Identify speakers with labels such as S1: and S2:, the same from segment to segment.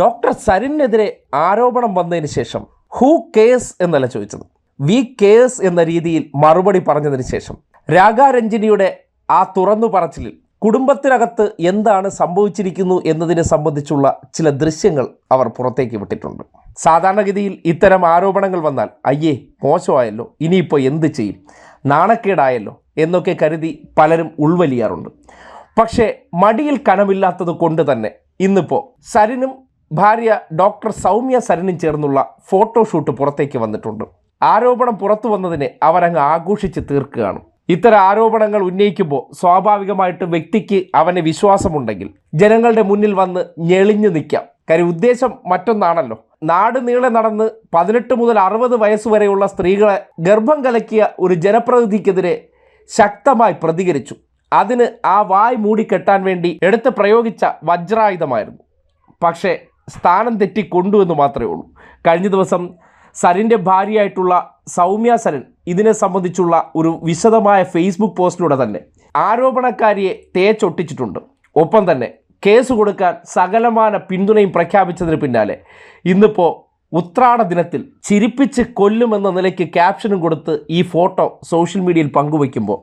S1: Doctor സരിനെതിരെ ആരോപണം വന്നതിന് ശേഷം ഹൂ കേസ് എന്നല്ല ചോദിച്ചത്. വി കേസ് എന്ന രീതിയിൽ മറുപടി പറഞ്ഞതിന് ശേഷം രാഗാരഞ്ജിനിയുടെ ആ തുറന്നു പറച്ചിലിൽ കുടുംബത്തിനകത്ത് എന്താണ് സംഭവിച്ചിരിക്കുന്നു എന്നതിനെ സംബന്ധിച്ചുള്ള ചില ദൃശ്യങ്ങൾ അവർ പുറത്തേക്ക് വിട്ടിട്ടുണ്ട്. സാധാരണഗതിയിൽ ഇത്തരം ആരോപണങ്ങൾ വന്നാൽ അയ്യേ മോശമായല്ലോ ഇനിയിപ്പോൾ എന്ത് ചെയ്യും? നാണക്കേടായല്ലോ എന്നൊക്കെ കരുതി പലരും ഉൾവലിയാറുണ്ട്. പക്ഷേ മടിയിൽ കനമില്ലാത്തത് കൊണ്ട് തന്നെ ഇന്നിപ്പോൾ സരിനും ഭാര്യ ഡോക്ടർ സൗമ്യ സരനും ചേർന്നുള്ള ഫോട്ടോഷൂട്ട് പുറത്തേക്ക് വന്നിട്ടുണ്ട്. ആരോപണം പുറത്തു വന്നതിനെ അവരങ്ങ് ആഘോഷിച്ച് തീർക്കുകയാണ്. ഇത്തരം ആരോപണങ്ങൾ ഉന്നയിക്കുമ്പോൾ സ്വാഭാവികമായിട്ട് വ്യക്തിക്ക് അവന് വിശ്വാസമുണ്ടെങ്കിൽ ജനങ്ങളുടെ മുന്നിൽ വന്ന് ഞെളിഞ്ഞു നിൽക്കാം. കാര്യം ഉദ്ദേശം മറ്റൊന്നാണല്ലോ. നാട് നീളെ നടന്ന് പതിനെട്ട് മുതൽ അറുപത് വയസ്സ് വരെയുള്ള സ്ത്രീകളെ ഗർഭം കലക്കിയ ഒരു ജനപ്രതിനിധിക്കെതിരെ ശക്തമായി പ്രതികരിച്ചു. അതിന് ആ വായ് മൂടിക്കെട്ടാൻ വേണ്ടി എടുത്ത് പ്രയോഗിച്ച വജ്രായുധമായിരുന്നു. പക്ഷേ സ്ഥാനം തെറ്റി കൊണ്ടുവെന്ന് മാത്രമേ ഉള്ളൂ. കഴിഞ്ഞ ദിവസം സരിന്റെ ഭാര്യയായിട്ടുള്ള സൗമ്യ സരൻ ഇതിനെ സംബന്ധിച്ചുള്ള ഒരു വിശദമായ ഫേസ്ബുക്ക് പോസ്റ്റിലൂടെ തന്നെ ആരോപണക്കാരിയെ തേച്ചൊട്ടിച്ചിട്ടുണ്ട്. ഒപ്പം തന്നെ കേസ് കൊടുക്കാൻ സകലമാന പിന്തുണയും പ്രഖ്യാപിച്ചതിന് പിന്നാലെ ഇന്നിപ്പോൾ ഉത്രാട ദിനത്തിൽ ചിരിപ്പിച്ച് കൊല്ലുമെന്ന നിലയ്ക്ക് ക്യാപ്ഷനും കൊടുത്ത് ഈ ഫോട്ടോ സോഷ്യൽ മീഡിയയിൽ പങ്കുവയ്ക്കുമ്പോൾ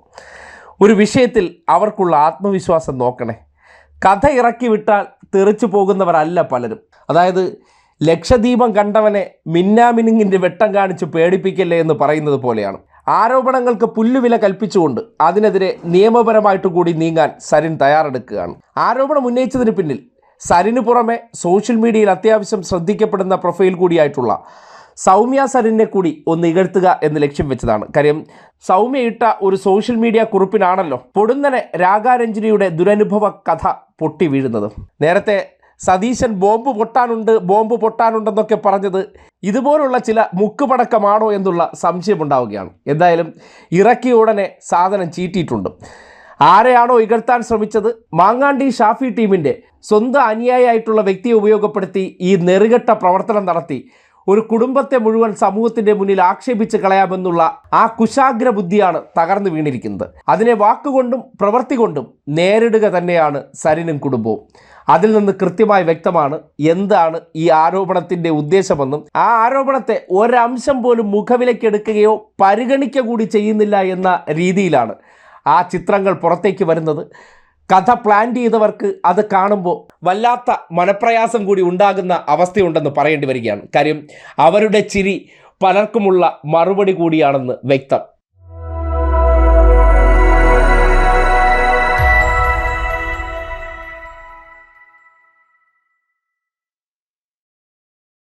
S1: ഒരു വിഷയത്തിൽ അവർക്കുള്ള ആത്മവിശ്വാസം നോക്കണേ. കഥ ഇറക്കി വിട്ടാൽ തെറിച്ചു പോകുന്നവരല്ല പലരും. അതായത് ലക്ഷദ്വീപം കണ്ടവനെ മിന്നാമിനുങ്ങിന്റെ വെട്ടം കാണിച്ച് പേടിപ്പിക്കല്ലേ എന്ന് പറയുന്നത് പോലെയാണ്. ആരോപണങ്ങൾക്ക് പുല്ലുവില കൽപ്പിച്ചുകൊണ്ട് അതിനെതിരെ നിയമപരമായിട്ട് കൂടി നീങ്ങാൻ സരിൻ തയ്യാറെടുക്കുകയാണ്. ആരോപണം ഉന്നയിച്ചതിന് പിന്നിൽ സരിന് പുറമെ സോഷ്യൽ മീഡിയയിൽ അത്യാവശ്യം ശ്രദ്ധിക്കപ്പെടുന്ന പ്രൊഫൈൽ കൂടിയായിട്ടുള്ള സൗമ്യ സരിനെ കൂടി ഒന്ന് ഇകഴ്ത്തുക എന്ന് ലക്ഷ്യം വെച്ചതാണ്. കാര്യം സൗമ്യ ഇട്ട ഒരു സോഷ്യൽ മീഡിയ കുറിപ്പിനാണല്ലോ പൊടുന്നനെ രാഗാരഞ്ജനിയുടെ ദുരനുഭവ കഥ പൊട്ടി വീഴുന്നത്. നേരത്തെ സതീശൻ ബോംബ് പൊട്ടാനുണ്ട് ബോംബ് പൊട്ടാനുണ്ടെന്നൊക്കെ പറഞ്ഞത് ഇതുപോലുള്ള ചില മുക്കുപടക്കമാണോ എന്നുള്ള സംശയമുണ്ടാവുകയാണ്. എന്തായാലും ഇറക്കിയ ഉടനെ സാധനം ചീറ്റിയിട്ടുണ്ട്. ആരെയാണോ ഇകഴ്ത്താൻ ശ്രമിച്ചത്? മാങ്ങാണ്ടി ഷാഫി ടീമിന്റെ സ്വന്തം അനുയായിയായിട്ടുള്ള വ്യക്തിയെ ഉപയോഗപ്പെടുത്തി ഈ നെറുകെട്ട പ്രവർത്തനം നടത്തി ഒരു കുടുംബത്തെ മുഴുവൻ സമൂഹത്തിന്റെ മുന്നിൽ ആക്ഷേപിച്ച് കളയാമെന്നുള്ള ആ കുശാഗ്ര ബുദ്ധിയാണ് തകർന്നു വീണിരിക്കുന്നത്. അതിനെ വാക്കുകൊണ്ടും പ്രവൃത്തി കൊണ്ടും നേരിടുക തന്നെയാണ് സരിനും കുടുംബവും. അതിൽ നിന്ന് കൃത്യമായി വ്യക്തമാണ് എന്താണ് ഈ ആരോപണത്തിന്റെ ഉദ്ദേശമെന്നും ആ ആരോപണത്തെ ഒരംശം പോലും മുഖവിലക്കെടുക്കുകയോ പരിഗണിക്കുക കൂടി ചെയ്യുന്നില്ല എന്ന രീതിയിലാണ് ആ ചിത്രങ്ങൾ പുറത്തേക്ക് വരുന്നത്. കഥ പ്ലാൻ ചെയ്തവർക്ക് അത് കാണുമ്പോൾ വല്ലാത്ത മനപ്രയാസം കൂടി ഉണ്ടാകുന്ന അവസ്ഥയുണ്ടെന്ന് പറയേണ്ടി വരികയാണ്. കാര്യം അവരുടെ ചിരി പലർക്കുമുള്ള മറുപടി കൂടിയാണെന്ന് വ്യക്തം.